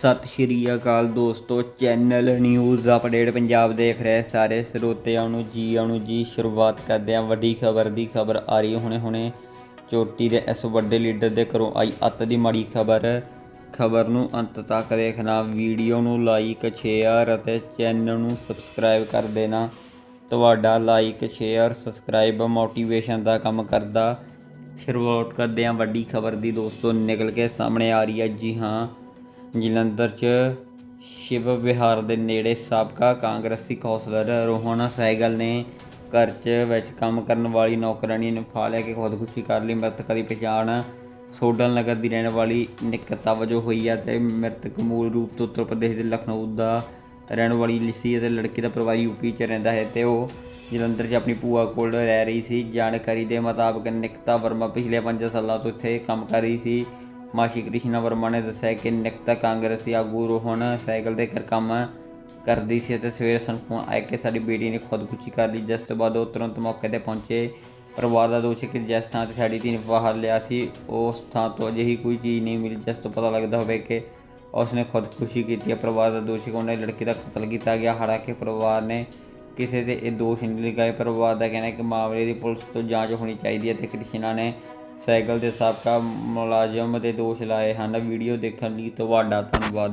ਸਤਿ ਸ਼੍ਰੀ ਅਕਾਲ ਦੋਸਤੋ, channel news update Punjab ਦੇਖ ਰਹੇ ਸਾਰੇ ਸਰੋਤਿਆਂ ਨੂੰ ਜੀ ਆਉਣ ਨੂੰ ਜੀ, ਸ਼ੁਰੂਆਤ ਕਰਦੇ ਹਾਂ। ਵੱਡੀ ਖਬਰ ਦੀ ਖਬਰ ਆ ਰਹੀ ਹੁਣੇ ਹੁਣੇ। ਚੋਟੀ ਦੇ ਇਸ ਵੱਡੇ ਲੀਡਰ ਦੇ ਘਰੋਂ ਆਈ ਅੱਤ ਦੀ ਮਾੜੀ ਖਬਰ। ਖਬਰ ਨੂੰ ਅੰਤ ਤੱਕ ਦੇਖਣਾ, ਵੀਡੀਓ ਨੂੰ ਲਾਈਕ ਸ਼ੇਅਰ ਅਤੇ ਚੈਨਲ ਨੂੰ ਸਬਸਕ੍ਰਾਈਬ ਕਰ ਦੇਣਾ। ਤੁਹਾਡਾ ਲਾਈਕ ਸ਼ੇਅਰ ਸਬਸਕ੍ਰਾਈਬ ਮੋਟੀਵੇਸ਼ਨ ਦਾ ਕੰਮ ਕਰਦਾ। ਸ਼ੁਰੂਆਤ ਕਰਦੇ ਹਾਂ ਵੱਡੀ ਖਬਰ ਦੀ ਦੋਸਤੋ, ਨਿਕਲ ਕੇ ਸਾਹਮਣੇ ਆ ਰਹੀ ਹੈ। ਜੀ ਹਾਂ ਜਲੰਧਰ 'ਚ ਸ਼ਿਵ ਵਿਹਾਰ ਦੇ ਨੇੜੇ ਸਾਬਕਾ ਕਾਂਗਰਸੀ ਕੌਂਸਲਰ ਰੋਹਨ ਸਹਿਗਲ ਨੇ ਘਰ 'ਚ ਵਿੱਚ ਕੰਮ ਕਰਨ ਵਾਲੀ ਨੌਕਰਾਣੀ ਨੂੰ ਫਾ ਲਿਆ ਕੇ ਖੁਦਕੁਸ਼ੀ ਕਰ ਲਈ। ਮ੍ਰਿਤਕ ਦੀ ਪਛਾਣ ਸੋਡਲ ਨਗਰ ਦੀ ਰਹਿਣ ਵਾਲੀ ਨਿਕਤਾ ਵਜੋਂ ਹੋਈ ਹੈ ਤੇ ਮ੍ਰਿਤਕ ਮੂਲ ਰੂਪ ਤੋਂ ਉੱਤਰ ਪ੍ਰਦੇਸ਼ ਦੇ ਲਖਨਊ ਦਾ ਰਹਿਣ ਵਾਲੀ ਲਿਸੀ ਅਤੇ ਲੜਕੀ ਦਾ ਪਰਿਵਾਰ ਯੂਪੀ 'ਚ ਰਹਿੰਦਾ ਹੈ ਤੇ ਉਹ ਜਲੰਧਰ 'ਚ ਆਪਣੀ ਭੂਆ ਕੋਲ ਰਹਿ ਰਹੀ ਸੀ। ਜਾਣਕਾਰੀ ਦੇ ਮੁਤਾਬਕ ਨਿਕਤਾ ਵਰਮਾ ਪਿਛਲੇ 5 ਸਾਲਾਂ ਤੋਂ ਇੱਥੇ ਕੰਮ ਕਰ ਰਹੀ ਸੀ। ਮਾਸ਼ੀ ਕ੍ਰਿਸ਼ਨਾ ਵਰਮਾ ਨੇ ਦੱਸਿਆ ਕਿ ਨਿਕਤਾ ਕਾਂਗਰਸੀ ਆਗੂ ਰੋਹਣ ਸਾਈਕਲ ਦੇ ਘਰ ਕੰਮ ਕਰਦੀ ਸੀ ਅਤੇ ਸਵੇਰੇ ਸਾਨੂੰ ਫੋਨ ਆਇਆ ਕਿ ਸਾਡੀ ਬੇਟੀ ਨੇ ਖੁਦਕੁਸ਼ੀ ਕਰ ਲਈ। ਜਿਸ ਤੋਂ ਬਾਅਦ ਉਹ ਤੁਰੰਤ ਮੌਕੇ ਤੇ ਪਹੁੰਚੇ। ਪਰਿਵਾਰ ਦਾ ਦੋਸ਼ ਹੈ ਕਿ ਜਿਸ ਥਾਂ ਤੇ ਸਾਡੀ ਧੀ ਨੇ ਬਾਹਰ ਲਿਆ ਸੀ, ਉਸ ਥਾਂ ਤੋਂ ਅਜਿਹੀ ਕੋਈ ਚੀਜ਼ ਨਹੀਂ ਮਿਲੀ। ਜਿਸ ਤੋਂ ਪਤਾ ਲੱਗਦਾ ਹੋਵੇ ਕਿ ਉਸਨੇ ਖੁਦਕੁਸ਼ੀ ਕੀਤੀ ਹੈ। ਪਰਿਵਾਰ ਦਾ ਦੋਸ਼ ਹੈ ਕਿ ਉਹਨੇ ਲੜਕੀ ਦਾ ਕਤਲ ਕੀਤਾ ਗਿਆ। ਹਾਲਾਂਕਿ ਪਰਿਵਾਰ ਨੇ ਕਿਸੇ ਤੇ ਇਹ ਦੋਸ਼ ਨਹੀਂ ਲਗਾਏ। ਪਰਿਵਾਰ ਦਾ ਕਹਿਣਾ ਹੈ ਕਿ ਮਾਮਲੇ ਦੀ ਪੁਲਿਸ ਤੋਂ ਜਾਂਚ ਹੋਣੀ ਚਾਹੀਦੀ ਹੈ ਤੇ ਕ੍ਰਿਸ਼ਨਾ ਨੇ ਸਾਈਕਲ ਦੇ ਸਾਬਕਾ ਮੁਲਾਜ਼ਮ ਦੇ ਦੋਸ਼ ਲਾਏ ਹਨ। ਵੀਡੀਓ ਦੇਖਣ ਲਈ ਤੁਹਾਡਾ ਧੰਨਵਾਦ।